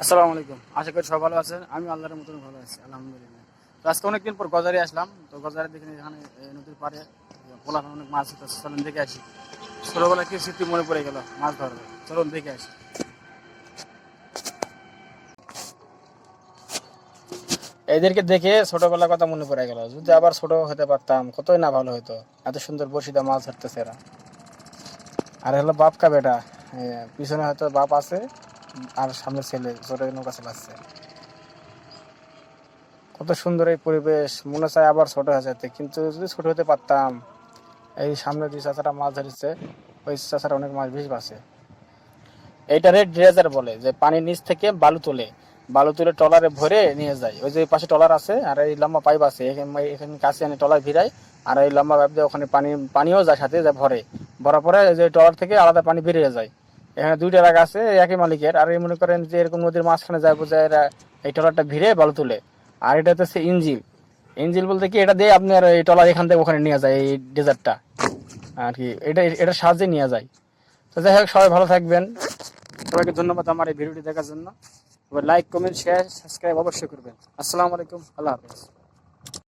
আসসালামু আলাইকুম। আশা করি সবাই ভালো আছেন। আমি আল্লাহর মতন ভালো আছি, আলহামদুলিল্লাহ। আজকে অনেকদিন পর গজারে আসলাম। তো গজারে দেখে এখানে নদীর পাড়ে পোলা অনেক মাছ হতো চলুন দেখে আসি। ছোটবেলা কি স্মৃতি মনে পড়ে গেল? মাছ ধরবে চলুন দেখে আসি। এদেরকে দেখে ছোটবেলার কথা মনে পড়ে গেল। যদি আবার ছোট হতে পারতাম, কতই না ভালো হতো এত সুন্দর বসিদা মাছ ধরতেছে এরা। আর হলো বাপ কা বেটা পিছনে হয়তো বাপ আছে আর সামনে ছেলে ছোট নৌকা চালাচ্ছে। কত সুন্দর এই পরিবেশ। মনে চায় আবার ছোট হয়ে যেতে। কিন্তু যদি ছোট হতে পারতাম, এই সামনে যে চাচারা মাছ ধরেছে, ওই চাচারা অনেক মাছ বেশি পাচ্ছে এইটারে ড্রেজার বলে, যে পানির নিচ থেকে বালু তোলে। বালু তুলে টলারে ভরে নিয়ে যায়। ওই যে পাশে টলার আছে, আর এই লম্বা পাইপ আছে। এখানে কাছে আনে টলার ভিড়ায়, আর এই লম্বা পাইপ দিয়ে ওখানে পানি পানিও যায় সাথে যা ভরে। ভরার পরে ওই যে টলার থেকে আলাদা পানি বেরিয়ে যায়। এখানে দুইটা রাগ আছে একই মালিকের। আর এই মনে করেন যে এরকম নদীর মাঝখানে যায় বোঝায় এরা এই টলারটা ভিড়ে বালু তুলে। আর এটা হচ্ছে ইঞ্জিল। ইঞ্জিল বলতে কি, এটা দিয়ে আপনার এই টলার এখান থেকে ওখানে নিয়ে যায়, এই ডেজার্টটা। আর কি, এটা এটার সাহায্যে নিয়ে যায়। তো যাই হোক, সবাই ভালো থাকবেন। সবাইকে ধন্যবাদ আমার এই ভিডিওটি দেখার জন্য। লাইক কমেন্ট শেয়ার সাবস্ক্রাইব অবশ্যই করবেন। আসসালামু আলাইকুম, আল্লাহ হাফেজ।